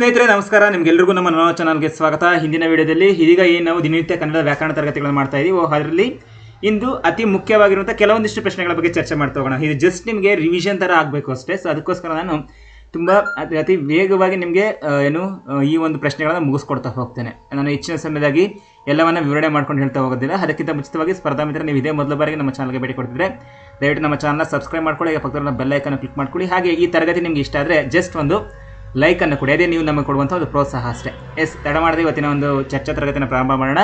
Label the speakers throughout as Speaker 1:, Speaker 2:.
Speaker 1: ಸ್ನೇಹಿತರೆ, ನಮಸ್ಕಾರ. ನಿಮ್ಗೆಲ್ಲರಿಗೂ ನಮ್ಮ ನೋ ಚಾನಲ್ಗೆ ಸ್ವಾಗತ. ಹಿಂದಿನ ವಿಡಿಯೋದಲ್ಲಿ ಇದೀಗ ಏನು ನಾವು ದಿನನಿತ್ಯ ಕನ್ನಡ ವ್ಯಾಕರಣ ತರಗತಿಗಳನ್ನು ಮಾಡ್ತಾ ಇದೀವಿ. ಅದರಲ್ಲಿ ಇಂದು ಅತಿ ಮುಖ್ಯವಾಗಿರುವಂಥ ಕೆಲವೊಂದಿಷ್ಟು ಪ್ರಶ್ನೆಗಳ ಬಗ್ಗೆ ಚರ್ಚೆ ಮಾಡ್ತಾ ಹೋಗೋಣ. ಇದು ಜಸ್ಟ್ ನಿಮಗೆ ರಿವಿಷನ್ ಥರ ಆಗಬೇಕು ಅಷ್ಟೇ. ಸೊ ಅದಕ್ಕೋಸ್ಕರ ನಾನು ತುಂಬ ಅತಿ ವೇಗವಾಗಿ ನಿಮಗೆ ಏನು ಈ ಒಂದು ಪ್ರಶ್ನೆಗಳನ್ನು ಮುಗಿಸ್ಕೊಡ್ತಾ ಹೋಗ್ತೇನೆ. ನಾನು ಹೆಚ್ಚಿನ ಸಮಯದಾಗಿ ಎಲ್ಲವನ್ನ ವಿವರಣೆ ಮಾಡ್ಕೊಂಡು ಹೇಳ್ತಾ ಹೋಗೋದಿಲ್ಲ. ಅದಕ್ಕಿಂತ ಮುಂಚಿತವಾಗಿ ಸ್ಪರ್ಧಾ ಮಿತ್ರ ನೀವು ಇದೇ ಮೊದಲ ಬಾರಿಗೆ ನಮ್ಮ ಚಾನಲ್ಗೆ ಭೇಟಿ ಕೊಡ್ತಿದ್ರೆ ದಯವಿಟ್ಟು ನಮ್ಮ ಚಾನಲ್ನ ಸಬ್ಸ್ಕ್ರೈಬ್ ಮಾಡ್ಕೊಳ್ಳಿ ಪಕ್ಕದಲ್ಲಿ ಬೆಲ್ಲೈಕನ್ನು ಕ್ಲಿಕ್ ಮಾಡ್ಕೊಳ್ಳಿ. ಹಾಗೆ ಈ ತರಗತಿ ನಿಮ್ಗೆ ಇಷ್ಟ ಆದರೆ ಜಸ್ಟ್ ಒಂದು ಲೈಕನ್ನು ಕೊಡಿ. ಅದೇ ನೀವು ನಮಗೆ ಕೊಡುವಂಥ ಒಂದು ಪ್ರೋತ್ಸಾಹ ಅಷ್ಟೇ. ಎಸ್, ತಡ ಮಾಡದೆ ಇವತ್ತಿನ ಒಂದು ಚರ್ಚಾ ತರಗತಿಯನ್ನು ಪ್ರಾರಂಭ ಮಾಡೋಣ.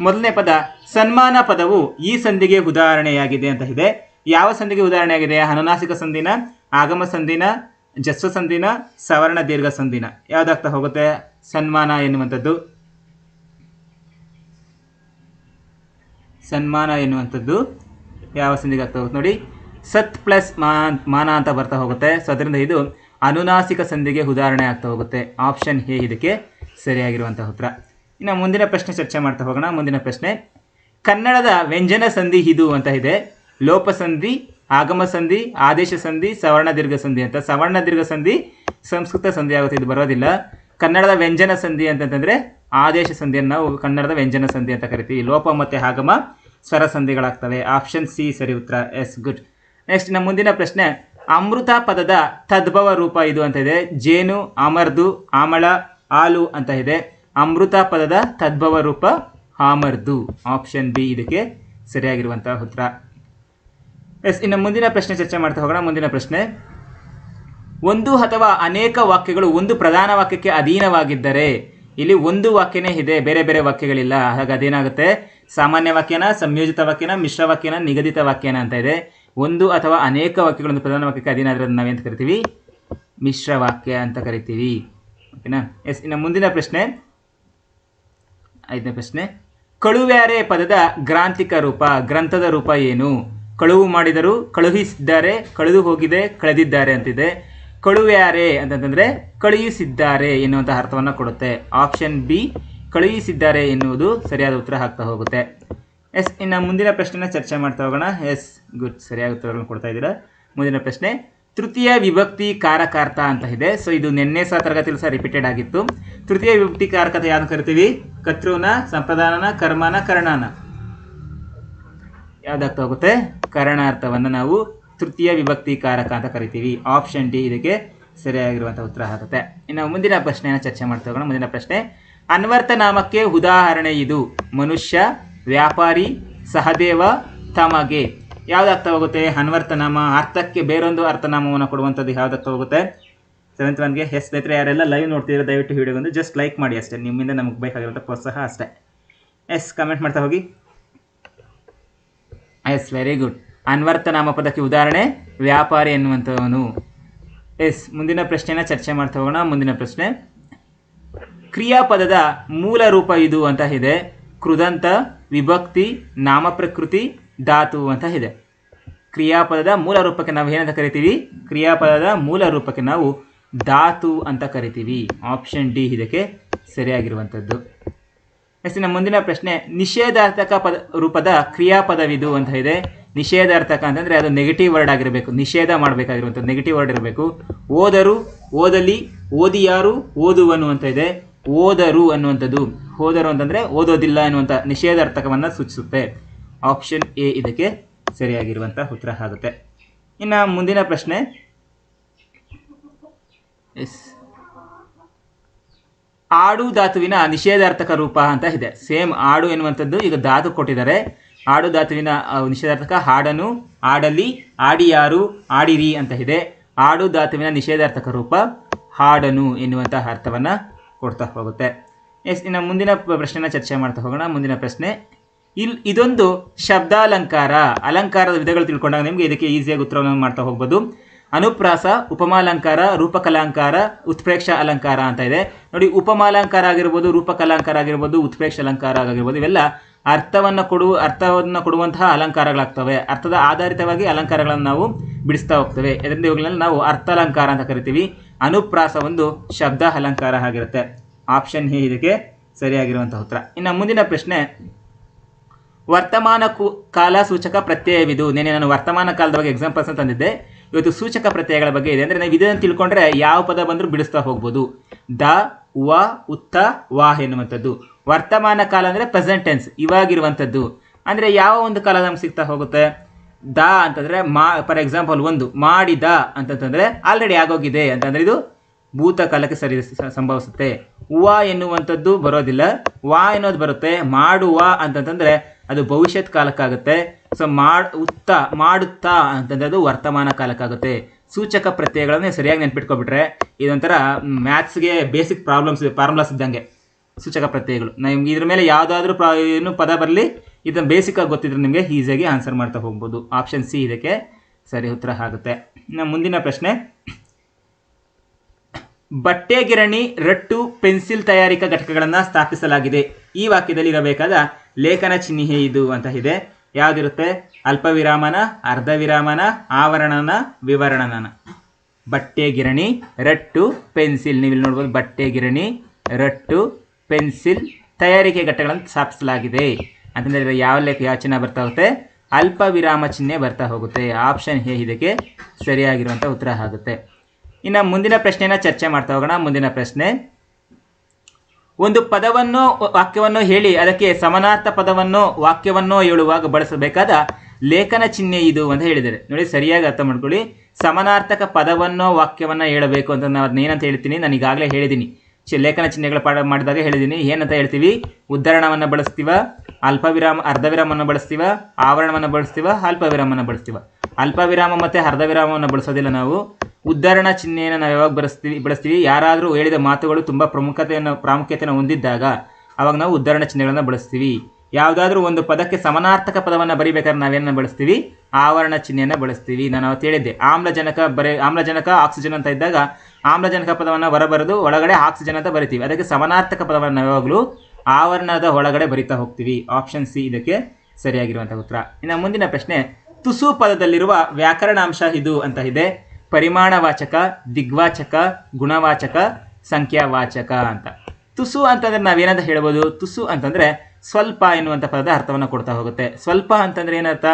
Speaker 1: ಮೊದಲನೇ ಪದ, ಸನ್ಮಾನ ಪದವು ಈ ಸಂಧಿಗೆ ಉದಾಹರಣೆಯಾಗಿದೆ ಅಂತ ಇದೆ. ಯಾವ ಸಂಧಿಗೆ ಉದಾಹರಣೆಯಾಗಿದೆ? ಅನುನಾಸಿಕ ಸಂಧಿನ, ಆಗಮ ಸಂಧಿನ, ಜಸ್ವ ಸಂಧಿನ, ಸವರ್ಣ ದೀರ್ಘ ಸಂಧಿನ. ಯಾವ್ದಾಗ್ತಾ ಹೋಗುತ್ತೆ? ಸನ್ಮಾನ ಎನ್ನುವಂಥದ್ದು. ಸನ್ಮಾನ ಎನ್ನುವಂಥದ್ದು ಯಾವ ಸಂಧಿಗೆ ಆಗ್ತಾ ಹೋಗುತ್ತೆ ನೋಡಿ. ಸತ್ ಪ್ಲಸ್ ಮಾನ ಮಾನ ಅಂತ ಬರ್ತಾ ಹೋಗುತ್ತೆ. ಸೊ ಅದರಿಂದ ಇದು ಅನುನಾಸಿಕ ಸಂಧಿಗೆ ಉದಾಹರಣೆ ಆಗ್ತಾ ಹೋಗುತ್ತೆ. ಆಪ್ಷನ್ ಎ ಇದಕ್ಕೆ ಸರಿಯಾಗಿರುವಂತಹ ಉತ್ತರ. ಇನ್ನು ಮುಂದಿನ ಪ್ರಶ್ನೆ ಚರ್ಚೆ ಮಾಡ್ತಾ ಹೋಗೋಣ. ಮುಂದಿನ ಪ್ರಶ್ನೆ, ಕನ್ನಡದ ವ್ಯಂಜನ ಸಂಧಿ ಇದು ಅಂತ ಇದೆ. ಲೋಪ ಸಂಧಿ, ಆಗಮ ಸಂಧಿ, ಆದೇಶ ಸಂಧಿ, ಸವರ್ಣ ದೀರ್ಘ ಸಂಧಿ ಅಂತ. ಸವರ್ಣ ದೀರ್ಘ ಸಂಧಿ ಸಂಸ್ಕೃತ ಸಂಧಿ ಆಗುತ್ತೆ. ಇದು ಬರೋದಿಲ್ಲ. ಕನ್ನಡದ ವ್ಯಂಜನ ಸಂಧಿ ಅಂತಂತಂದರೆ ಆದೇಶ ಸಂಧಿಯನ್ನು ನಾವು ಕನ್ನಡದ ವ್ಯಂಜನ ಸಂಧಿ ಅಂತ ಕರಿತೀವಿ. ಲೋಪ ಮತ್ತೆ ಆಗಮ ಸ್ವರ ಸಂಧಿಗಳಾಗ್ತವೆ. ಆಪ್ಷನ್ ಸಿ ಸರಿ ಉತ್ತರ. S, good. ನೆಕ್ಸ್ಟ್ ನಮ್ಮ ಮುಂದಿನ ಪ್ರಶ್ನೆ ಅಮೃತ ಪದದ ತದ್ಭವ ರೂಪ ಇದು ಅಂತ ಇದೆ. ಜೇನು, ಅಮರ್ದು, ಆಮಳ ಹಾಲು ಅಂತ ಇದೆ. ಅಮೃತ ಪದದ ತದ್ಭವ ರೂಪ ಆಮರ್ದು. ಆಪ್ಷನ್ ಬಿ ಇದಕ್ಕೆ ಸರಿಯಾಗಿರುವಂತಹ ಉತ್ತರ. ಎಸ್, ಇನ್ನು ಮುಂದಿನ ಪ್ರಶ್ನೆ ಚರ್ಚೆ ಮಾಡ್ತಾ ಹೋಗೋಣ. ಮುಂದಿನ ಪ್ರಶ್ನೆ. ಒಂದು ಅಥವಾ ಅನೇಕ ವಾಕ್ಯಗಳು ಒಂದು ಪ್ರಧಾನ ವಾಕ್ಯಕ್ಕೆ ಅಧೀನವಾಗಿದ್ದರೆ ಇಲ್ಲಿ ಒಂದು ವಾಕ್ಯನೇ ಇದೆ, ಬೇರೆ ಬೇರೆ ವಾಕ್ಯಗಳಿಲ್ಲ. ಹಾಗಾಗಿ ಅದೇನಾಗುತ್ತೆ? ಸಾಮಾನ್ಯ ವಾಕ್ಯನ, ಸಂಯೋಜಿತ ವಾಕ್ಯನ, ಮಿಶ್ರ ವಾಕ್ಯನ, ನಿಗದಿತ ವಾಕ್ಯನ ಅಂತ ಇದೆ. ಒಂದು ಅಥವಾ ಅನೇಕ ವಾಕ್ಯಗಳನ್ನು ಪ್ರಧಾನ ವಾಕ್ಯಕ್ಕೆ ಅಧೀನ ಆದರೆ ನಾವೇಂತ ಕರಿತೀವಿ? ಮಿಶ್ರ ವಾಕ್ಯ ಅಂತ ಕರಿತೀವಿ. ಓಕೆನಾ? ಎಸ್, ಇನ್ನು ಮುಂದಿನ ಪ್ರಶ್ನೆ. ಐದನೇ ಪ್ರಶ್ನೆ. ಕಳುವ್ಯಾರೆ ಪದದ ಗ್ರಾಂಥಿಕ ರೂಪ, ಗ್ರಂಥದ ರೂಪ ಏನು? ಕಳುವು ಮಾಡಿದರು ಕಳುಹಿಸಿದ್ದಾರೆ, ಕಳೆದು ಹೋಗಿದೆ, ಕಳೆದಿದ್ದಾರೆ ಅಂತಿದೆ. ಕಳುವ್ಯಾರೆ ಅಂತಂತಂದರೆ ಕಳುಹಿಸಿದ್ದಾರೆ ಎನ್ನುವಂಥ ಅರ್ಥವನ್ನು ಕೊಡುತ್ತೆ. ಆಪ್ಷನ್ ಬಿ, ಕಳುಹಿಸಿದ್ದಾರೆ ಎನ್ನುವುದು ಸರಿಯಾದ ಉತ್ತರ ಹಾಕ್ತಾ ಹೋಗುತ್ತೆ. ಎಸ್, ಇನ್ನು ಮುಂದಿನ ಪ್ರಶ್ನೆನ ಚರ್ಚೆ ಮಾಡ್ತಾ ಹೋಗೋಣ. ಎಸ್, ಗುಡ್, ಸರಿಯಾಗಿ ಉತ್ತರಗಳನ್ನು ಕೊಡ್ತಾ ಇದ್ದೀರಾ? ಮುಂದಿನ ಪ್ರಶ್ನೆ, ತೃತೀಯ ವಿಭಕ್ತಿ ಕಾರಕಾರ್ಥ ಅಂತ ಇದೆ. ಸೊ ಇದು ನಿನ್ನೆ ಸಹ ತರಗತಿಯಲ್ಲಿ ಸಹ ರಿಪೀಟೆಡ್ ಆಗಿತ್ತು. ತೃತೀಯ ವಿಭಕ್ತಿ ಕಾರಕತೆ ಯಾವ್ದು ಕರಿತೀವಿ? ಕರ್ತೃನ, ಸಂಪ್ರದಾನನ, ಕರ್ಮನ, ಕರ್ಣಾನ. ಯಾವ್ದಾಗ್ತಾ ಹೋಗುತ್ತೆ? ಕರಣಾರ್ಥವನ್ನು ನಾವು ತೃತೀಯ ವಿಭಕ್ತಿ ಕಾರಕ ಅಂತ ಕರಿತೀವಿ. ಆಪ್ಷನ್ ಡಿ ಇದಕ್ಕೆ ಸರಿಯಾಗಿರುವಂಥ ಉತ್ತರ ಆಗುತ್ತೆ. ಇನ್ನು ಮುಂದಿನ ಪ್ರಶ್ನೆಯನ್ನು ಚರ್ಚೆ ಮಾಡ್ತಾ ಹೋಗೋಣ. ಮುಂದಿನ ಪ್ರಶ್ನೆ ಅನ್ವರ್ಥ ನಾಮಕ್ಕೆ ಉದಾಹರಣೆ ಇದು. ಮನುಷ್ಯ ವ್ಯಾಪಾರಿ ಸಹದೇವ ತಮಗೆ. ಯಾವ್ದಾಗ್ತಾ ಹೋಗುತ್ತೆ? ಅನ್ವರ್ತನಾಮ, ಅರ್ಥಕ್ಕೆ ಬೇರೊಂದು ಅರ್ಥನಾಮವನ್ನು ಕೊಡುವಂಥದ್ದು ಯಾವ್ದಾಗ್ತಾ ಹೋಗುತ್ತೆ? ಸೆವೆಂತ್ ಒನ್ಗೆ ಎಸ್ ಸ್ನೇಹಿತರೆ, ಯಾರೆಲ್ಲ ಲೈವ್ ನೋಡ್ತಿದ್ರೆ ದಯವಿಟ್ಟು ವಿಡಿಯೋಗೊಂದು ಜಸ್ಟ್ ಲೈಕ್ ಮಾಡಿ ಅಷ್ಟೇ. ನಿಮ್ಮಿಂದ ನಮಗೆ ಬೇಕಾಗಿರುವಂಥ ಪ್ರೋತ್ಸಾಹ ಅಷ್ಟೇ. ಎಸ್ ಕಮೆಂಟ್ ಮಾಡ್ತಾ ಹೋಗಿ. ಎಸ್ ವೆರಿ ಗುಡ್ ಅನ್ವರ್ಥನಾಮ ಪದಕ್ಕೆ ಉದಾಹರಣೆ, ವ್ಯಾಪಾರಿ ಎನ್ನುವಂಥವನು. ಎಸ್, ಮುಂದಿನ ಪ್ರಶ್ನೆನ ಚರ್ಚೆ ಮಾಡ್ತಾ ಹೋಗೋಣ. ಮುಂದಿನ ಪ್ರಶ್ನೆ. ಕ್ರಿಯಾಪದದ ಮೂಲ ರೂಪ ಇದು ಅಂತ ಇದೆ. ಕೃದಂತ ವಿಭಕ್ತಿ ನಾಮಪ್ರಕೃತಿ ಧಾತು ಅಂತ ಇದೆ. ಕ್ರಿಯಾಪದದ ಮೂಲ ರೂಪಕ್ಕೆ ನಾವು ಏನಂತ ಕರಿತೀವಿ? ಕ್ರಿಯಾಪದದ ಮೂಲ ರೂಪಕ್ಕೆ ನಾವು ಧಾತು ಅಂತ ಕರಿತೀವಿ. ಆಪ್ಷನ್ ಡಿ ಇದಕ್ಕೆ ಸರಿಯಾಗಿರುವಂಥದ್ದು. ನೆಕ್ಸ್ಟ್ ನಮ್ಮ ಮುಂದಿನ ಪ್ರಶ್ನೆ, ನಿಷೇಧಾರ್ಥಕ ಪದ, ರೂಪದ ಕ್ರಿಯಾಪದವಿದು ಅಂತ ಇದೆ. ನಿಷೇಧಾರ್ಥಕ ಅಂತಂದರೆ ಅದು ನೆಗೆಟಿವ್ ವರ್ಡ್ ಆಗಿರಬೇಕು. ನಿಷೇಧ ಮಾಡಬೇಕಾಗಿರುವಂಥದ್ದು ನೆಗೆಟಿವ್ ವರ್ಡ್ ಇರಬೇಕು. ಓದರು, ಓದಲಿ, ಓದಿಯಾರು, ಓದುವನು ಅಂತ ಇದೆ. ಓದರು ಅನ್ನುವಂಥದ್ದು. ಓದರು ಅಂತಂದ್ರೆ ಓದೋದಿಲ್ಲ ಎನ್ನುವಂಥ ನಿಷೇಧಾರ್ಥಕವನ್ನು ಸೂಚಿಸುತ್ತೆ. ಆಪ್ಷನ್ ಎ ಇದಕ್ಕೆ ಸರಿಯಾಗಿರುವಂಥ ಉತ್ತರ ಆಗುತ್ತೆ. ಇನ್ನು ಮುಂದಿನ ಪ್ರಶ್ನೆ. ಎಸ್ ಆಡು ಧಾತುವಿನ ನಿಷೇಧಾರ್ಥಕ ರೂಪ ಅಂತ ಇದೆ. ಸೇಮ್ ಆಡು ಎನ್ನುವಂಥದ್ದು ಈಗ ಧಾತು ಕೊಟ್ಟಿದ್ದಾರೆ. ಆಡು ಧಾತುವಿನ ನಿಷೇಧಾರ್ಥಕ ಹಾಡನು ಆಡಲಿ ಆಡಿಯಾರು ಆಡಿರಿ ಅಂತ ಇದೆ. ಆಡು ಧಾತುವಿನ ನಿಷೇಧಾರ್ಥಕ ರೂಪ ಹಾಡನು ಎನ್ನುವಂತಹ ಅರ್ಥವನ್ನು ಕೊಡ್ತಾ ಹೋಗುತ್ತೆ. ಎಸ್, ಇನ್ನು ಮುಂದಿನ ಪ್ರಶ್ನೆನ ಚರ್ಚೆ ಮಾಡ್ತಾ ಹೋಗೋಣ. ಮುಂದಿನ ಪ್ರಶ್ನೆ ಇಲ್ಲಿ ಇದೊಂದು ಶಬ್ದಾಲಂಕಾರ. ಅಲಂಕಾರದ ವಿಧಗಳು ತಿಳ್ಕೊಂಡಾಗ ನಿಮಗೆ ಇದಕ್ಕೆ ಈಸಿಯಾಗಿ ಉತ್ತರವನ್ನು ಮಾಡ್ತಾ ಹೋಗ್ಬೋದು. ಅನುಪ್ರಾಸ, ಉಪಮಾಲಂಕಾರ, ರೂಪಕಲಾಂಕಾರ, ಉತ್ಪ್ರೇಕ್ಷ ಅಲಂಕಾರ ಅಂತ ಇದೆ. ನೋಡಿ, ಉಪಮಾಲಂಕಾರ ಆಗಿರ್ಬೋದು, ರೂಪಕಲಾಂಕಾರ ಆಗಿರ್ಬೋದು, ಉತ್ಪ್ರೇಕ್ಷ ಅಲಂಕಾರ ಆಗಿರ್ಬೋದು, ಇವೆಲ್ಲ ಅರ್ಥವನ್ನು ಕೊಡುವ ಅರ್ಥವನ್ನು ಕೊಡುವಂತಹ ಅಲಂಕಾರಗಳಾಗ್ತವೆ. ಅರ್ಥದ ಆಧಾರಿತವಾಗಿ ಅಲಂಕಾರಗಳನ್ನು ನಾವು ಬಿಡಿಸ್ತಾ ಹೋಗ್ತೇವೆ. ಇದರಿಂದ ಇವುಗಳನ್ನ ನಾವು ಅರ್ಥಾಲಂಕಾರ ಅಂತ ಕರಿತೀವಿ. ಅನುಪ್ರಾಸ ಒಂದು ಶಬ್ದ ಅಲಂಕಾರ ಆಗಿರುತ್ತೆ. ಆಪ್ಷನ್ ಎ ಇದಕ್ಕೆ ಸರಿಯಾಗಿರುವಂತಹ ಉತ್ತರ. ಇನ್ನು ಮುಂದಿನ ಪ್ರಶ್ನೆ, ವರ್ತಮಾನ ಕು ಕಾಲ ಸೂಚಕ ಪ್ರತ್ಯಯವಿದು. ನಿನ್ನೆ ನಾನು ವರ್ತಮಾನ ಕಾಲದ ಬಗ್ಗೆ ಎಕ್ಸಾಂಪಲ್ಸ್ ಅಂತ ತಂದಿದ್ದೆ. ಇವತ್ತು ಸೂಚಕ ಪ್ರತ್ಯಯಗಳ ಬಗ್ಗೆ ಇದೆ. ಅಂದರೆ ನಾವು ಇದನ್ನು ತಿಳ್ಕೊಂಡ್ರೆ ಯಾವ ಪದ ಬಂದರೂ ಬಿಡಿಸ್ತಾ ಹೋಗ್ಬೋದು. ದ, ವ, ಉತ್ತ, ವಾ ಎನ್ನುವಂಥದ್ದು. ವರ್ತಮಾನ ಕಾಲ ಅಂದರೆ ಪ್ರೆಸೆಂಟ್ ಟೆನ್ಸ್ ಇವಾಗಿರುವಂಥದ್ದು. ಅಂದರೆ ಯಾವ ಒಂದು ಕಾಲ ನಮ್ಗೆ ಸಿಗ್ತಾ ಹೋಗುತ್ತೆ? ದ ಅಂತಂದರೆ ಮಾ ಫಾರ್ ಎಕ್ಸಾಂಪಲ್ ಒಂದು, ಮಾಡಿದ ಅಂತಂತಂದರೆ ಆಲ್ರೆಡಿ ಆಗೋಗಿದೆ ಅಂತಂದರೆ ಇದು ಭೂತಕಾಲಕ್ಕೆ ಸರಿ ಸಂಭವಿಸುತ್ತೆ. ಹೂವ ಎನ್ನುವಂಥದ್ದು ಬರೋದಿಲ್ಲ. ವಾ ಎನ್ನೋದು ಬರುತ್ತೆ. ಮಾಡುವ ಅಂತಂತಂದರೆ ಅದು ಭವಿಷ್ಯತ್ ಕಾಲಕ್ಕಾಗುತ್ತೆ. ಸೊ, ಮಾಡ್, ಉತ್ತ, ಮಾಡುತ್ತಾ ಅಂತಂದ್ರೆ ಅದು ವರ್ತಮಾನ ಕಾಲಕ್ಕಾಗುತ್ತೆ. ಸೂಚಕ ಪ್ರತ್ಯಯಗಳನ್ನು ಸರಿಯಾಗಿ ನೆನ್ಪಿಟ್ಕೊಬಿಟ್ರೆ ಇದೊಂಥರ ಮ್ಯಾಥ್ಸ್ಗೆ ಬೇಸಿಕ್ ಪ್ರಾಬ್ಲಮ್ಸ್, ಫಾರ್ಮುಲಾಸ್ ಇದ್ದಂಗೆ ಸೂಚಕ ಪ್ರತ್ಯಯಗಳು. ನಿಮ್ಗೆ ಇದ್ರ ಮೇಲೆ ಯಾವುದಾದ್ರೂ ಪ್ರಾ, ಏನು ಪದ ಬರಲಿ, ಇದನ್ನು ಬೇಸಿಕ್ಕಾಗಿ ಗೊತ್ತಿದ್ರೆ ನಿಮಗೆ ಈಸಿಯಾಗಿ ಆನ್ಸರ್ ಮಾಡ್ತಾ ಹೋಗ್ಬೋದು. ಆಪ್ಷನ್ ಸಿ ಇದಕ್ಕೆ ಸರಿ ಉತ್ತರ ಆಗುತ್ತೆ. ಇನ್ನು ಮುಂದಿನ ಪ್ರಶ್ನೆ ಬಟ್ಟೆ ಗಿರಣಿ ರಟ್ಟು, ಪೆನ್ಸಿಲ್ ತಯಾರಿಕಾ ಘಟಕಗಳನ್ನು ಸ್ಥಾಪಿಸಲಾಗಿದೆ. ಈ ವಾಕ್ಯದಲ್ಲಿ ಇರಬೇಕಾದ ಲೇಖನ ಚಿಹ್ನೆ ಇದು ಅಂತ ಇದೆ. ಯಾವುದಿರುತ್ತೆ? ಅಲ್ಪ ವಿರಾಮನ ಅರ್ಧ ವಿರಾಮನ ಆವರಣನ ವಿವರಣನ ಬಟ್ಟೆ ಗಿರಣಿ ರಟ್ಟು, ಪೆನ್ಸಿಲ್. ನೀವು ಇಲ್ಲಿ ನೋಡ್ಬೋದು ಬಟ್ಟೆ ಗಿರಣಿ ರಟ್ಟು, ಪೆನ್ಸಿಲ್ ತಯಾರಿಕೆ ಘಟಕಗಳನ್ನು ಸ್ಥಾಪಿಸಲಾಗಿದೆ. ಅಂತಂದರೆ ಯಾವ ಲೇಖ ಯಾವ ಚಿಹ್ನೆ ಬರ್ತಾ ಹೋಗುತ್ತೆ? ಅಲ್ಪ ವಿರಾಮ ಚಿಹ್ನೆ ಬರ್ತಾ ಹೋಗುತ್ತೆ. ಆಪ್ಷನ್ ಹೇ ಇದಕ್ಕೆ ಸರಿಯಾಗಿರುವಂಥ ಉತ್ತರ ಆಗುತ್ತೆ. ಇನ್ನು ಮುಂದಿನ ಪ್ರಶ್ನೆನ ಚರ್ಚೆ ಮಾಡ್ತಾ ಹೋಗೋಣ, ಮುಂದಿನ ಪ್ರಶ್ನೆ. ಒಂದು ಪದವನ್ನು, ವಾಕ್ಯವನ್ನು ಹೇಳಿ, ಅದಕ್ಕೆ ಸಮಾನಾರ್ಥ ಪದವನ್ನು, ವಾಕ್ಯವನ್ನು ಹೇಳುವಾಗ ಬಳಸಬೇಕಾದ ಲೇಖನ ಚಿಹ್ನೆ ಇದು ಅಂತ ಹೇಳಿದ್ದಾರೆ. ನೋಡಿ, ಸರಿಯಾಗಿ ಅರ್ಥ ಮಾಡ್ಕೊಳ್ಳಿ. ಸಮಾನಾರ್ಥಕ ಪದವನ್ನು, ವಾಕ್ಯವನ್ನು ಹೇಳಬೇಕು ಅಂತ ನಾನು ಅದನ್ನ ಏನಂತ ಹೇಳ್ತೀನಿ? ನಾನು ಈಗಾಗಲೇ ಹೇಳಿದ್ದೀನಿ. ಲೇಖನ ಚಿಹ್ನೆಗಳ ಪಾಠ ಮಾಡಿದಾಗ ಹೇಳಿದ್ದೀನಿ. ಏನಂತ ಹೇಳ್ತೀವಿ? ಉದ್ಧರಣವನ್ನು ಬಳಸ್ತೀವ, ಅಲ್ಪವಿರಾಮ, ಅರ್ಧವಿರಾಮವನ್ನು ಅರ್ಧ ವಿರಾಮವನ್ನು ಬಳಸ್ತೀವ, ಆವರಣವನ್ನು ಬಳಸ್ತೀವ, ಅಲ್ಪವಿರಾಮವನ್ನು ಬಳಸ್ತೀವ. ಅಲ್ಪ ವಿರಾಮ ಮತ್ತು ಅರ್ಧ ವಿರಾಮವನ್ನು ಬಳಸೋದಿಲ್ಲ ನಾವು. ಉದ್ಧರಣ ಚಿಹ್ನೆಯನ್ನು ನಾವು ಯಾವಾಗ ಬಳಸ್ತೀವಿ ಬಳಸ್ತೀವಿ, ಯಾರಾದರೂ ಹೇಳಿದ ಮಾತುಗಳು ತುಂಬ ಪ್ರಮುಖತೆಯನ್ನು, ಪ್ರಾಮುಖ್ಯತೆಯನ್ನು ಹೊಂದಿದ್ದಾಗ ಅವಾಗ ನಾವು ಉದ್ಧರಣ ಚಿಹ್ನೆಗಳನ್ನು ಬಳಸ್ತೀವಿ. ಯಾವುದಾದ್ರೂ ಒಂದು ಪದಕ್ಕೆ ಸಮಾನಾರ್ಥಕ ಪದವನ್ನು ಬರಿಬೇಕಾದ್ರೆ ನಾವೇನನ್ನ ಬಳಸ್ತೀವಿ? ಆವರಣ ಚಿಹ್ನೆಯನ್ನು ಬಳಸ್ತೀವಿ. ನಾನು ಅವತ್ತು ಹೇಳಿದ್ದೆ, ಆಮ್ಲಜನಕ ಬರೆ, ಆಮ್ಲಜನಕ, ಆಕ್ಸಿಜನ್ ಅಂತ ಇದ್ದಾಗ ಆಮ್ಲಜನಕ ಪದವನ್ನು ಹೊರಬರೆದು ಒಳಗಡೆ ಆಕ್ಸಿಜನ್ ಅಂತ ಬರಿತೀವಿ. ಅದಕ್ಕೆ ಸಮಾನಾರ್ಥಕ ಪದವನ್ನು ನಾವು ಯಾವಾಗಲೂ ಆವರಣದ ಒಳಗಡೆ ಬರಿತಾ ಹೋಗ್ತೀವಿ. ಆಪ್ಷನ್ ಸಿ ಇದಕ್ಕೆ ಸರಿಯಾಗಿರುವಂಥ ಉತ್ತರ. ಇನ್ನು ಮುಂದಿನ ಪ್ರಶ್ನೆ ತುಸು ಪದದಲ್ಲಿರುವ ವ್ಯಾಕರಣಾಂಶ ಇದು ಅಂತ ಇದೆ. ಪರಿಮಾಣವಾಚಕ, ದಿಗ್ವಾಚಕ, ಗುಣವಾಚಕ, ಸಂಖ್ಯಾವಾಚಕ ಅಂತ. ತುಸು ಅಂತಂದ್ರೆ ನಾವೇನಂತ ಹೇಳ್ಬೋದು? ತುಸು ಅಂತಂದ್ರೆ ಸ್ವಲ್ಪ ಎನ್ನುವಂಥ ಪದದ ಅರ್ಥವನ್ನು ಕೊಡ್ತಾ ಹೋಗುತ್ತೆ. ಸ್ವಲ್ಪ ಅಂತಂದ್ರೆ ಏನರ್ಥ?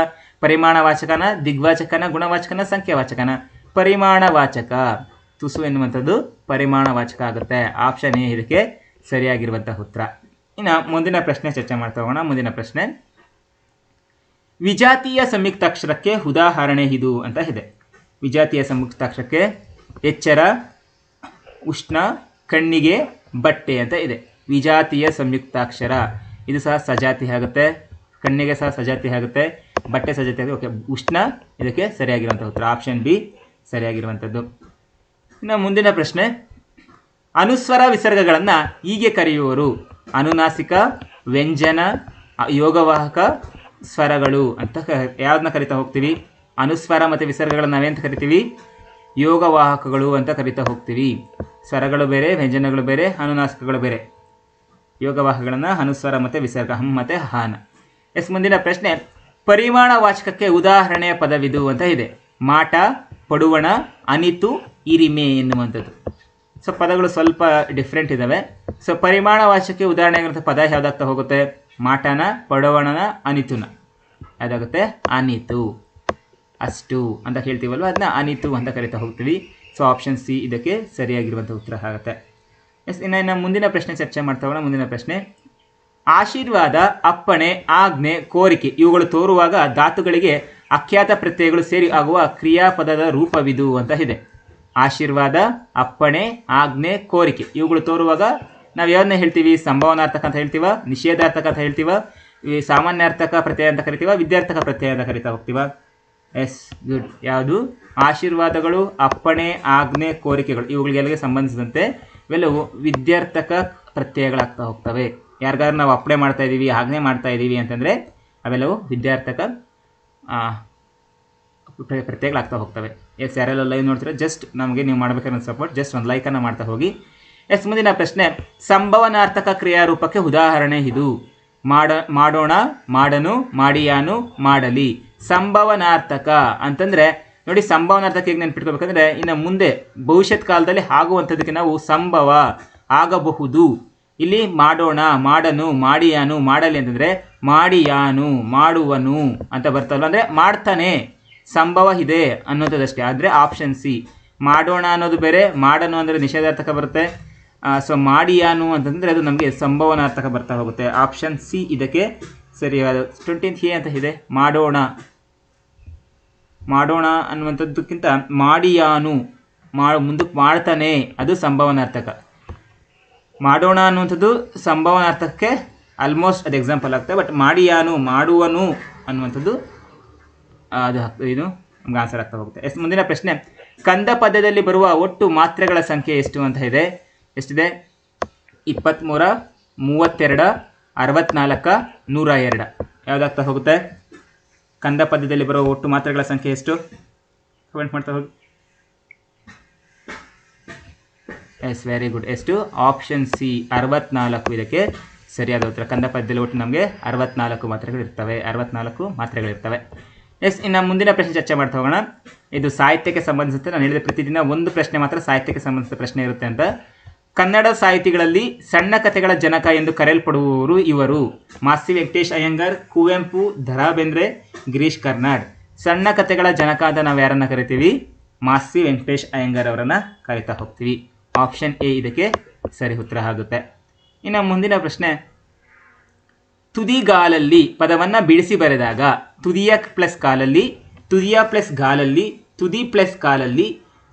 Speaker 1: ಪರಿಮಾಣವಾಚಕನ, ದಿಗ್ವಾಚಕನ, ಗುಣವಾಚಕನ, ಸಂಖ್ಯಾವಾಚಕನ. ಪರಿಮಾಣವಾಚಕ. ತುಸು ಎನ್ನುವಂಥದ್ದು ಪರಿಮಾಣವಾಚಕ ಆಗುತ್ತೆ. ಆಪ್ಷನ್ ಎ ಇದಕ್ಕೆ ಸರಿಯಾಗಿರುವಂಥ ಉತ್ತರ. ಇನ್ನು ಮುಂದಿನ ಪ್ರಶ್ನೆ ಚರ್ಚೆ ಮಾಡ್ತಾ ಹೋಗೋಣ. ಮುಂದಿನ ಪ್ರಶ್ನೆ ವಿಜಾತೀಯ ಸಂಯುಕ್ತಾಕ್ಷರಕ್ಕೆ ಉದಾಹರಣೆ ಇದು ಅಂತ ಇದೆ. ವಿಜಾತೀಯ ಸಂಯುಕ್ತಾಕ್ಷರಕ್ಕೆ ಎಚ್ಚರ, ಉಷ್ಣ, ಕಣ್ಣಿಗೆ ಬಟ್ಟೆ ಅಂತ ಇದೆ. ವಿಜಾತೀಯ ಸಂಯುಕ್ತಾಕ್ಷರ. ಇದು ಸಹ ಸಜಾತಿ ಆಗುತ್ತೆ. ಕಣ್ಣಿಗೆ ಸಹ ಸಜಾತಿ ಆಗುತ್ತೆ. ಬಟ್ಟೆ ಸಜಾತಿ ಆಗುತ್ತೆ. ಓಕೆ, ಉಷ್ಣ ಇದಕ್ಕೆ ಸರಿಯಾಗಿರುವಂಥ ಉತ್ತರ. ಆಪ್ಷನ್ ಬಿ ಸರಿಯಾಗಿರುವಂಥದ್ದು. ಇನ್ನು ಮುಂದಿನ ಪ್ರಶ್ನೆ. ಅನುಸ್ವರ ವಿಸರ್ಗಗಳನ್ನು ಹೀಗೆ ಕರೆಯುವರು. ಅನುನಾಸಿಕ, ವ್ಯಂಜನ, ಯೋಗವಾಹಕ ಸ್ವರಗಳು ಅಂತ ಕ ಯಾವ್ದನ್ನ ಕರಿತಾ ಹೋಗ್ತೀವಿ? ಅನುಸ್ವರ ಮತ್ತು ವಿಸರ್ಗಗಳನ್ನ ನಾವೇಂತ ಕರಿತೀವಿ? ಯೋಗವಾಹಕಗಳು ಅಂತ ಕರಿತಾ ಹೋಗ್ತೀವಿ. ಸ್ವರಗಳು ಬೇರೆ, ವ್ಯಂಜನಗಳು ಬೇರೆ, ಅನುನಾಸಿಕಗಳು ಬೇರೆ. ಯೋಗವಾಹಕಗಳನ್ನು ಅನುಸ್ವರ ಮತ್ತು ವಿಸರ್ಗ, ಹಂ ಮತ್ತು ಹಾನ. ಎಸ್, ಮುಂದಿನ ಪ್ರಶ್ನೆ. ಪರಿಮಾಣ ವಾಚಕಕ್ಕೆ ಉದಾಹರಣೆಯ ಪದವಿದು ಅಂತ ಇದೆ. ಮಾಟ, ಪಡುವಣ, ಅನಿತು, ಇರಿಮೆ ಎನ್ನುವಂಥದ್ದು. ಸೊ, ಪದಗಳು ಸ್ವಲ್ಪ ಡಿಫ್ರೆಂಟ್ ಇದ್ದಾವೆ ಸೊ, ಪರಿಮಾಣ ವಾಚಕಕ್ಕೆ ಉದಾಹರಣೆ ಆಗಿರುವಂಥ ಪದ ಯಾವುದಾಗ್ತಾ ಹೋಗುತ್ತೆ? ಮಾಟನ, ಪಡವಣನ, ಅನಿತುನ. ಯಾವುದಾಗುತ್ತೆ ಅನಿತು. ಅಷ್ಟು ಅಂತ ಹೇಳ್ತೀವಲ್ವ? ಅದನ್ನ ಅನಿತು ಅಂತ ಕರಿತಾ ಹೋಗ್ತೀವಿ. ಸೊ ಆಪ್ಷನ್ ಸಿ ಇದಕ್ಕೆ ಸರಿಯಾಗಿರುವಂಥ ಉತ್ತರ ಆಗುತ್ತೆ. ಎಸ್ ಇನ್ನು ಇನ್ನು ಮುಂದಿನ ಪ್ರಶ್ನೆ ಚರ್ಚೆ ಮಾಡ್ತಾ ಹೋಗೋಣ. ಮುಂದಿನ ಪ್ರಶ್ನೆ. ಆಶೀರ್ವಾದ, ಅಪ್ಪಣೆ, ಆಜ್ಞೆ, ಕೋರಿಕೆ ಇವುಗಳು ತೋರುವಾಗ ಧಾತುಗಳಿಗೆ ಅಖ್ಯಾತ ಪ್ರತ್ಯಯಗಳು ಸೇರಿ ಆಗುವ ಕ್ರಿಯಾಪದದ ರೂಪವಿದು ಅಂತ ಇದೆ. ಆಶೀರ್ವಾದ, ಅಪ್ಪಣೆ, ಆಜ್ಞೆ, ಕೋರಿಕೆ ಇವುಗಳು ತೋರುವಾಗ ನಾವು ಯಾವ್ದನ್ನ ಹೇಳ್ತೀವಿ? ಸಂಭಾವನಾರ್ಥಕ ಅಂತ ಹೇಳ್ತೀವ? ನಿಷೇಧಾರ್ಥಕ ಅಂತ ಹೇಳ್ತೀವ? ಈ ಸಾಮಾನ್ಯಾರ್ಥಕ ಪ್ರತ್ಯಯ ಅಂತ ಕರಿತೀವ, ವಿದ್ಯಾರ್ಥಕ ಪ್ರತ್ಯಯ ಅಂತ ಕರಿತಾ ಹೋಗ್ತೀವ. Yes, good. ಯಾವುದು? ಆಶೀರ್ವಾದಗಳು, ಅಪ್ಪಣೆ, ಆಜ್ಞೆ, ಕೋರಿಕೆಗಳು. ಇವುಗಳಿಗೆಲ್ಲಗೆ ಸಂಬಂಧಿಸಿದಂತೆ ಇವೆಲ್ಲವೂ ವಿದ್ಯಾರ್ಥಕ ಪ್ರತ್ಯಯಗಳಾಗ್ತಾ ಹೋಗ್ತವೆ. ಯಾರಿಗಾದ್ರು ನಾವು ಅಪ್ಪಣೆ ಮಾಡ್ತಾ ಇದ್ದೀವಿ ಆಜ್ಞೆ ಮಾಡ್ತಾ ಇದ್ದೀವಿ ಅಂತಂದರೆ ಅವೆಲ್ಲವೂ ವಿದ್ಯಾರ್ಥಕ ಪ್ರತ್ಯಯಗಳಾಗ್ತಾ ಹೋಗ್ತವೆ. ಎಸ್, ಯಾರೆಲ್ಲ ಲೈವ್ ನೋಡ್ತೀರಾ ಜಸ್ಟ್ ನಮಗೆ ನೀವು ಮಾಡಬೇಕಾದ್ರೆ ಸಪೋರ್ಟ್ ಜಸ್ಟ್ ಒಂದು ಲೈಕನ್ನು ಮಾಡ್ತಾ ಹೋಗಿ. ಎಸ್, ಮುಂದಿನ ಪ್ರಶ್ನೆ. ಸಂಭವನಾರ್ಥಕ ಕ್ರಿಯಾರೂಪಕ್ಕೆ ಉದಾಹರಣೆ ಇದು. ಮಾಡ, ಮಾಡೋಣ, ಮಾಡನು, ಮಾಡಿಯಾನು, ಮಾಡಲಿ. ಸಂಭವನಾರ್ಥಕ ಅಂತಂದರೆ, ನೋಡಿ ಸಂಭವನಾರ್ಥಕ ಹೇಗೆ ನೆನ್ಪಿಟ್ಕೋಬೇಕಂದ್ರೆ ಇನ್ನು ಮುಂದೆ ಭವಿಷ್ಯತ್ ಕಾಲದಲ್ಲಿ ಆಗುವಂಥದ್ದಕ್ಕೆ ನಾವು ಸಂಭವ ಆಗಬಹುದು. ಇಲ್ಲಿ ಮಾಡೋಣ, ಮಾಡನು, ಮಾಡಿಯಾನು, ಮಾಡಲಿ ಅಂತಂದರೆ, ಮಾಡಿಯಾನು, ಮಾಡುವನು ಅಂತ ಬರ್ತಲ್ಲ ಅಂದರೆ ಮಾಡ್ತಾನೆ. ಸಂಭವ ಇದೆ ಅನ್ನೋದಷ್ಟೇ ಆದರೆ ಆಪ್ಷನ್ ಸಿ ಮಾಡೋಣ ಅನ್ನೋದು ಬೇರೆ, ಮಾಡನು ಅಂದರೆ ನಿಷೇಧಾರ್ಥಕ ಬರುತ್ತೆ. ಸೊ ಮಾಡಿಯಾನು ಅಂತಂದರೆ ಅದು ನಮಗೆ ಸಂಭವನಾರ್ಥಕ ಬರ್ತಾ ಹೋಗುತ್ತೆ. ಆಪ್ಷನ್ ಸಿ ಇದಕ್ಕೆ ಸರಿಯಾದ ಟ್ವೆಂಟೀನ್ತ್ ಎ ಅಂತ ಇದೆ. ಮಾಡೋಣ. ಮಾಡೋಣ ಅನ್ನುವಂಥದ್ದಕ್ಕಿಂತ ಮಾಡಿಯಾನು, ಮಾ ಮುಂದಕ್ಕೆ ಮಾಡ್ತಾನೆ, ಅದು ಸಂಭವನಾರ್ಥಕ. ಮಾಡೋಣ ಅನ್ನುವಂಥದ್ದು ಸಂಭವನಾರ್ಥಕ್ಕೆ ಆಲ್ಮೋಸ್ಟ್ ಅದು ಎಕ್ಸಾಂಪಲ್ ಆಗ್ತದೆ ಬಟ್ ಮಾಡಿಯಾನು, ಮಾಡುವನು ಅನ್ನುವಂಥದ್ದು ಅದು ಇದು ನಮ್ಗೆ ಆನ್ಸರ್ ಆಗ್ತಾ ಹೋಗುತ್ತೆ. ಎಸ್, ಮುಂದಿನ ಪ್ರಶ್ನೆ. ಕಂದ ಪದ್ಯದಲ್ಲಿ ಬರುವ ಒಟ್ಟು ಮಾತ್ರೆಗಳ ಸಂಖ್ಯೆ ಎಷ್ಟು ಅಂತ ಇದೆ. ಎಷ್ಟಿದೆ? ಇಪ್ಪತ್ತ್ಮೂರ ಮೂವತ್ತೆರಡ, ಅರವತ್ನಾಲ್ಕ ನೂರ ಎರಡು ಯಾವುದಾಗ್ತಾ ಹೋಗುತ್ತೆ? ಕಂದ ಪದ್ಯದಲ್ಲಿ ಬರೋ ಒಟ್ಟು ಮಾತ್ರೆಗಳ ಸಂಖ್ಯೆ ಎಷ್ಟು? ಕಮೆಂಟ್ ಮಾಡ್ತಾ ಹೋಗಿ. ಎಸ್ ವೆರಿ ಗುಡ್ ಎಷ್ಟು? ಆಪ್ಷನ್ ಸಿ ಅರವತ್ನಾಲ್ಕು. ಇದಕ್ಕೆ ಸರಿಯಾದ ಉತ್ತರ. ಕಂದ ಪದ್ಯದಲ್ಲಿ ಒಟ್ಟು ನಮಗೆ ಅರವತ್ನಾಲ್ಕು ಮಾತ್ರೆಗಳು ಇರ್ತವೆ. ಅರವತ್ನಾಲ್ಕು ಮಾತ್ರೆಗಳಿರ್ತವೆ ಎಸ್ ಇನ್ನು ಮುಂದಿನ ಪ್ರಶ್ನೆ ಚರ್ಚೆ ಮಾಡ್ತಾ ಹೋಗೋಣ. ಇದು ಸಾಹಿತ್ಯಕ್ಕೆ ಸಂಬಂಧಿಸಿದಂತೆ, ನಾನು ಹೇಳಿದ ಪ್ರತಿದಿನ ಒಂದು ಪ್ರಶ್ನೆ ಮಾತ್ರ ಸಾಹಿತ್ಯಕ್ಕೆ ಸಂಬಂಧಿಸಿದ ಪ್ರಶ್ನೆ ಇರುತ್ತೆ ಅಂತ ಕನ್ನಡ ಸಾಹಿತಿಗಳಲ್ಲಿ ಸಣ್ಣ ಕಥೆಗಳ ಜನಕ ಎಂದು ಕರೆಯಲ್ಪಡುವವರು ಇವರು. ಮಾಸ್ತಿ ವೆಂಕಟೇಶ್ ಅಯ್ಯಂಗಾರ್, ಕುವೆಂಪು ಧರಾ ಬೇಂದ್ರೆ ಗಿರೀಶ್ ಕರ್ನಾಡ್. ಸಣ್ಣ ಕಥೆಗಳ ಜನಕ ಅಂತ ನಾವು ಯಾರನ್ನ ಕರಿತೀವಿ? ಮಾಸ್ತಿ ವೆಂಕಟೇಶ್ ಅಯ್ಯಂಗಾರ್ ಅವರನ್ನ ಕರಿತಾ ಹೋಗ್ತೀವಿ. ಆಪ್ಷನ್ ಎ ಇದಕ್ಕೆ ಸರಿ ಉತ್ತರ ಆಗುತ್ತೆ. ಇನ್ನು ಮುಂದಿನ ಪ್ರಶ್ನೆ. ತುದಿಗಾಲಲ್ಲಿ ಪದವನ್ನ ಬಿಡಿಸಿ ಬರೆದಾಗ ತುದಿಯ ಪ್ಲಸ್ ಕಾಲಲ್ಲಿ, ತುದಿಯ ಪ್ಲಸ್ ಗಾಲಲ್ಲಿ, ತುದಿ ಪ್ಲಸ್ ಕಾಲಲ್ಲಿ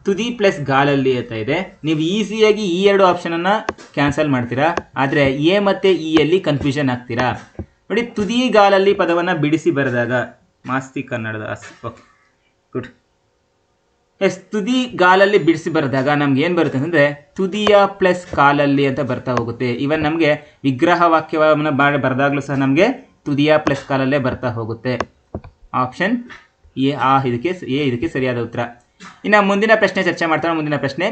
Speaker 1: ತುದಿ ಪ್ಲಸ್ ಗಾಲಲ್ಲಿ ಅಂತ ಇದೆ. ನೀವು ಈಸಿಯಾಗಿ ಈ ಎರಡು ಆಪ್ಷನನ್ನು ಕ್ಯಾನ್ಸಲ್ ಮಾಡ್ತೀರಾ? ಆದರೆ ಎ ಮತ್ತು ಇ ಅಲ್ಲಿ ಕನ್ಫ್ಯೂಷನ್ ಆಗ್ತೀರಾ? ನೋಡಿ ತುದಿ ಗಾಲಲ್ಲಿ ಪದವನ್ನು ಬಿಡಿಸಿ ಬರೆದಾಗ, ಮಾಸ್ತಿ ಕನ್ನಡದ ಓಕೆ, ಗುಡ್. ಎಸ್ ತುದಿ ಗಾಲಲ್ಲಿ ಬಿಡಿಸಿ ಬರೆದಾಗ ನಮ್ಗೆ ಏನು ಬರುತ್ತೆ ಅಂದರೆ ತುದಿಯ ಪ್ಲಸ್ ಕಾಲಲ್ಲಿ ಅಂತ ಬರ್ತಾ ಹೋಗುತ್ತೆ. ಇವನ್ ನಮಗೆ ವಿಗ್ರಹ ವಾಕ್ಯವನ್ನು ಮಾಡಿ ಬರೆದಾಗಲೂ ಸಹ ನಮಗೆ ತುದಿಯ ಪ್ಲಸ್ ಕಾಲಲ್ಲೇ ಬರ್ತಾ ಹೋಗುತ್ತೆ. ಆಪ್ಷನ್ ಎ, ಆ, ಇದಕ್ಕೆ ಎ, ಇದಕ್ಕೆ ಸರಿಯಾದ ಉತ್ತರ. ಇನ್ನು ಮುಂದಿನ ಪ್ರಶ್ನೆ ಚರ್ಚೆ ಮಾಡ್ತಾರೆ ಮುಂದಿನ ಪ್ರಶ್ನೆ.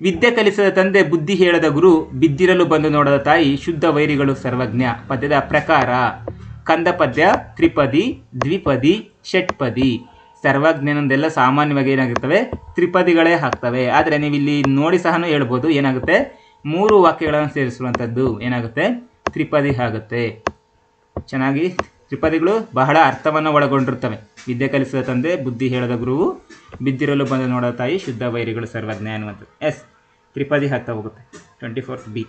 Speaker 1: ವಿದ್ಯೆ ಕಲಿಸದ ತಂದೆ, ಬುದ್ಧಿ ಹೇಳದ ಗುರು, ಬಿದ್ದಿರಲು ಬಂದು ನೋಡದ ತಾಯಿ, ಶುದ್ಧ ವೈರಿಗಳು ಸರ್ವಜ್ಞ. ಪದ್ಯದ ಪ್ರಕಾರ ಕಂದ ಪದ್ಯ ತ್ರಿಪದಿ, ದ್ವಿಪದಿ, ಷಟ್ಪದಿ. ಸರ್ವಜ್ಞನೊಂದೆಲ್ಲ ಸಾಮಾನ್ಯವಾಗಿ ಏನಾಗಿರ್ತವೆ? ತ್ರಿಪದಿಗಳೇ ಹಾಕ್ತವೆ ಆದರೆ ನೀವು ಇಲ್ಲಿ ನೋಡಿ ಸಹ ಹೇಳ್ಬೋದು, ಏನಾಗುತ್ತೆ? ಮೂರು ವಾಕ್ಯಗಳನ್ನು ಸೇರಿಸುವಂಥದ್ದು ಏನಾಗುತ್ತೆ? ತ್ರಿಪದಿ ಆಗುತ್ತೆ. ಚೆನ್ನಾಗಿ ತ್ರಿಪದಿಗಳು ಬಹಳ ಅರ್ಥವನ್ನು ಒಳಗೊಂಡಿರ್ತವೆ ವಿದ್ಯೆ ಕಲಿಸಿದ ತಂದೆ, ಬುದ್ಧಿ ಹೇಳದ ಗುರುವು, ಬಿದ್ದಿರಲು ಬಂದು ನೋಡೋ ತಾಯಿ, ಶುದ್ಧ ವೈರಿಗಳು ಸರ್ವಜ್ಞ ಅನ್ನುವಂಥದ್ದು ಎಸ್, ತ್ರಿಪದಿ ಹತ್ತ ಹೋಗುತ್ತೆ. Twenty fourth B.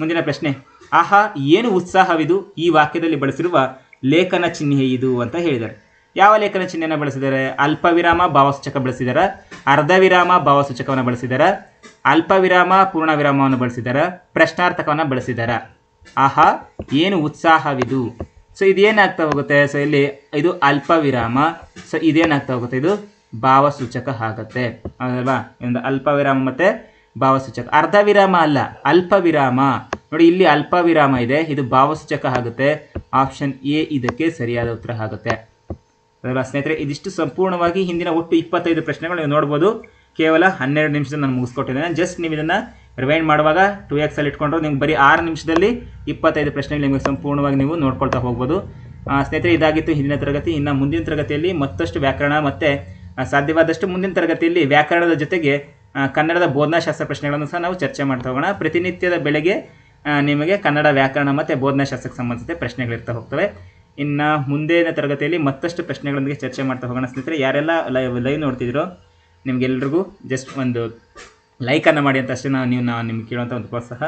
Speaker 1: ಮುಂದಿನ ಪ್ರಶ್ನೆ. ಆಹಾ, ಏನು ಉತ್ಸಾಹವಿದು? ಈ ವಾಕ್ಯದಲ್ಲಿ ಬಳಸಿರುವ ಲೇಖನ ಚಿಹ್ನೆ ಇದು ಅಂತ ಹೇಳಿದ್ದಾರೆ. ಯಾವ ಲೇಖನ ಚಿಹ್ನೆಯನ್ನು ಬಳಸಿದ್ದಾರೆ? ಅಲ್ಪವಿರಾಮ ಭಾವಸೂಚಕ ಬಳಸಿದಾರ. ಅರ್ಧ ವಿರಾಮ ಭಾವಸೂಚಕವನ್ನು ಬಳಸಿದಾರ. ಅಲ್ಪವಿರಾಮ ಪೂರ್ಣ ವಿರಾಮವನ್ನು ಬಳಸಿದಾರ. ಪ್ರಶ್ನಾರ್ಥಕವನ್ನು ಬಳಸಿದಾರ. ಆಹಾ, ಏನು ಉತ್ಸಾಹವಿದು? ಸೊ ಇದೇನಾಗ್ತಾ ಹೋಗುತ್ತೆ? ಸೊ ಇಲ್ಲಿ ಇದು ಅಲ್ಪ ವಿರಾಮ ಸೊ ಇದೇನಾಗ್ತಾ ಹೋಗುತ್ತೆ? ಇದು ಭಾವಸೂಚಕ ಆಗುತ್ತೆ. ಹೌದಲ್ವಾ? ಒಂದು ಅಲ್ಪ ವಿರಾಮ ಮತ್ತೆ ಭಾವಸೂಚಕ. ಅರ್ಧ ವಿರಾಮ ಅಲ್ಲ ಅಲ್ಪ ವಿರಾಮ ನೋಡಿ, ಇಲ್ಲಿ ಅಲ್ಪ ವಿರಾಮ ಇದೆ, ಇದು ಭಾವಸೂಚಕ ಆಗುತ್ತೆ. ಆಪ್ಷನ್ ಎ ಇದಕ್ಕೆ ಸರಿಯಾದ ಉತ್ತರ ಆಗುತ್ತೆ. ಅದಲ್ಲ ಸ್ನೇಹಿತರೆ, ಇದಿಷ್ಟು ಸಂಪೂರ್ಣವಾಗಿ ಹಿಂದಿನ ಒಟ್ಟು ಇಪ್ಪತ್ತೈದು ಪ್ರಶ್ನೆಗಳು ನೀವು ನೋಡ್ಬೋದು. ಕೇವಲ ಹನ್ನೆರಡು ನಿಮಿಷದಲ್ಲಿ ನಾನು ಮುಗಿಸ್ಕೊಟ್ಟಿದ್ದೇನೆ. ಜಸ್ಟ್ ನೀವು ಇದನ್ನು ರಿವೈಂಡ್ ಮಾಡುವಾಗ ಟು ಎಕ್ಸಲ್ಲಿ ಇಟ್ಕೊಂಡ್ರು. ನಿಮ್ಗೆ ಬರೀ ಆರು ನಿಮಿಷದಲ್ಲಿ ಇಪ್ಪತ್ತೈದು ಪ್ರಶ್ನೆಗಳು ನಿಮಗೆ ಸಂಪೂರ್ಣವಾಗಿ ನೀವು ನೋಡ್ಕೊಳ್ತಾ ಹೋಗ್ಬೋದು. ಸ್ನೇಹಿತರೆ, ಇದಾಗಿತ್ತು ಹಿಂದಿನ ತರಗತಿ. ಇನ್ನು ಮುಂದಿನ ತರಗತಿಯಲ್ಲಿ ಮತ್ತಷ್ಟು ವ್ಯಾಕರಣ ಮತ್ತು ಸಾಧ್ಯವಾದಷ್ಟು ಮುಂದಿನ ತರಗತಿಯಲ್ಲಿ ವ್ಯಾಕರಣದ ಜೊತೆಗೆ ಕನ್ನಡದ ಬೋಧನಾಶಾಸ್ತ್ರ ಪ್ರಶ್ನೆಗಳನ್ನು ಸಹ ನಾವು ಚರ್ಚೆ ಮಾಡ್ತಾ ಹೋಗೋಣ. ಪ್ರತಿನಿತ್ಯದ ಬೆಳಗ್ಗೆ ನಿಮಗೆ ಕನ್ನಡ ವ್ಯಾಕರಣ ಮತ್ತು ಬೋಧನಾಶಾಸ್ತ್ರಕ್ಕೆ ಸಂಬಂಧಿಸಿದ ಪ್ರಶ್ನೆಗಳಿರ್ತಾ ಹೋಗ್ತವೆ. ಇನ್ನು ಮುಂದಿನ ತರಗತಿಯಲ್ಲಿ ಮತ್ತಷ್ಟು ಪ್ರಶ್ನೆಗಳೊಂದಿಗೆ ಚರ್ಚೆ ಮಾಡ್ತಾ ಹೋಗೋಣ. ಸ್ನೇಹಿತರೆ, ಯಾರೆಲ್ಲ ಲೈವ್ ಲೈವ್ ನೋಡ್ತಿದ್ರು ನಿಮಗೆಲ್ರಿಗೂ ಜಸ್ಟ್ ಒಂದು ಲೈಕನ್ನು ಮಾಡಿ ಅಂತ ಅಷ್ಟೇ ನಾನು ನೀವು ನಾನು ನಿಮ್ಗೆ ಕೇಳುವಂಥ ಒಂದು ಪ್ರೋತ್ಸಾಹ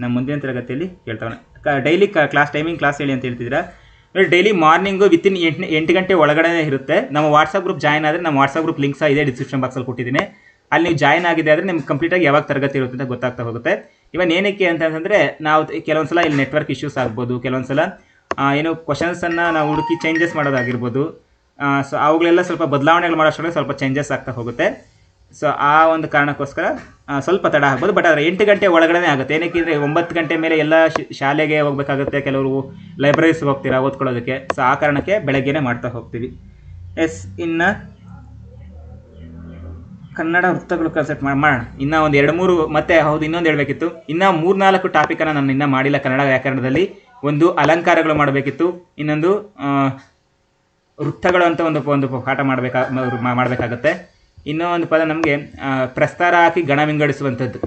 Speaker 1: ನಮ್ಮ ಮುಂದಿನ ತರಗತಿಯಲ್ಲಿ ಕೇಳ್ತಾವೆ ಡೈಲಿ ಕ್ಲಾಸ್ ಟೈಮಿಂಗ್ ಕ್ಲಾಸ್ ಹೇಳಿ ಅಂತ ಹೇಳ್ತಿದ್ದೀರಾ? ಡೈಲಿ ಮಾರ್ನಿಂಗು ವಿತಿನ್ ಎಂಟು ಎಂಟು ಗಂಟೆ ಒಳಗಡೆ ಇರುತ್ತೆ. ನಮ್ಮ ವಾಟ್ಸಪ್ ಗ್ರೂಪ್ ಜಾಯ್ನ್ ಆದರೆ ನಮ್ಮ ವಾಟ್ಸಪ್ ಗ್ರೂಪ್ ಲಿಂಕ್ ಸಹ ಇದೆ ಡಿಸ್ಕ್ರಿಪ್ಷನ್ ಬಾಕ್ಸಲ್ಲಿ ಕೊಟ್ಟಿದ್ದೀನಿ. ಅಲ್ಲಿ ನೀವು ಜಾಯ್ನ್ ಆಗಿದೆ ಆದರೆ ನಿಮ್ಗೆ ಕಂಪ್ಲೀಟಾಗಿ ಯಾವಾಗ ತರಗತಿ ಇರುತ್ತೆ ಅಂತ ಗೊತ್ತಾಗ್ತಾ ಹೋಗುತ್ತೆ. ಇವನ್ ಏನಕ್ಕೆ ಅಂತಂದರೆ ನಾವು ಕೆಲವೊಂದು ಸಲ ಇಲ್ಲಿ ನೆಟ್ವರ್ಕ್ ಇಶ್ಯೂಸ್ ಆಗ್ಬೋದು ಕೆಲವೊಂದು ಸಲ ಏನು ಕ್ವಶನ್ಸನ್ನು ನಾವು ಹುಡುಕಿ ಚೇಂಜಸ್ ಮಾಡೋದಾಗಿರ್ಬೋದು. ಸೊ ಅವುಗಳೆಲ್ಲ ಸ್ವಲ್ಪ ಬದಲಾವಣೆಗಳು ಮಾಡೋಷ್ಟರಲ್ಲಿ ಸ್ವಲ್ಪ ಚೇಂಜಸ್ ಆಗ್ತಾ ಹೋಗುತ್ತೆ. ಸೊ ಆ ಒಂದು ಕಾರಣಕ್ಕೋಸ್ಕರ ಸ್ವಲ್ಪ ತಡ ಆಗ್ಬೋದು. ಬಟ್ ಆದರೆ ಎಂಟು ಗಂಟೆ ಒಳಗಡೆ ಆಗುತ್ತೆ. ಏನಕ್ಕೆ ಅಂದರೆ ಒಂಬತ್ತು ಗಂಟೆ ಮೇಲೆ ಎಲ್ಲ ಶಾಲೆಗೆ ಹೋಗ್ಬೇಕಾಗುತ್ತೆ. ಕೆಲವರು ಲೈಬ್ರರೀಸ್ಗೆ ಹೋಗ್ತೀರಾ ಓದ್ಕೊಳ್ಳೋದಕ್ಕೆ. ಸೊ ಆ ಕಾರಣಕ್ಕೆ ಬೆಳಗ್ಗೆನೇ ಮಾಡ್ತಾ ಹೋಗ್ತೀವಿ. ಎಸ್ ಇನ್ನು ಕನ್ನಡ ವೃತ್ತಗಳು ಕನ್ಸೆಪ್ಟ್ ಮಾಡಿ ಮಾಡೋಣ. ಇನ್ನೂ ಒಂದು ಎರಡು ಮೂರು, ಮತ್ತೆ ಹೌದು, ಇನ್ನೊಂದು ಹೇಳಬೇಕಿತ್ತು. ಇನ್ನೂ ಮೂರ್ನಾಲ್ಕು ಟಾಪಿಕನ್ನು ನಾನು ಇನ್ನೂ ಮಾಡಿಲ್ಲ ಕನ್ನಡ ವ್ಯಾಕರಣದಲ್ಲಿ. ಒಂದು ಅಲಂಕಾರಗಳು ಮಾಡಬೇಕಿತ್ತು. ಇನ್ನೊಂದು ವೃತ್ತಗಳು ಅಂತ ಒಂದು ಒಂದು ಪಾಠ ಮಾಡಬೇಕಾ ಮಾಡಬೇಕಾಗತ್ತೆ. ಇನ್ನೂ ಒಂದು ಪದ ನಮಗೆ ಪ್ರಸ್ತಾರ ಹಾಕಿ ಗಣ ವಿಂಗಡಿಸುವಂಥದ್ದು.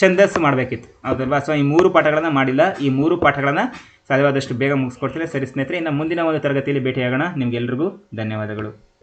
Speaker 1: ಛಂದಸ್ಸು ಮಾಡಬೇಕಿತ್ತು. ಹೌದಲ್ವಾ? ಸೊ ಈ ಮೂರು ಪಾಠಗಳನ್ನು ಮಾಡಿಲ್ಲ. ಈ ಮೂರು ಪಾಠಗಳನ್ನು ಸಾಧ್ಯವಾದಷ್ಟು ಬೇಗ ಮುಗಿಸ್ಕೊಡ್ತೀನಿ. ಸರಿ ಸ್ನೇಹಿತರೆ, ಇನ್ನು ಮುಂದಿನ ಒಂದು ತರಗತಿಯಲ್ಲಿ ಭೇಟಿಯಾಗೋಣ. ನಿಮಗೆಲ್ರಿಗೂ ಧನ್ಯವಾದಗಳು.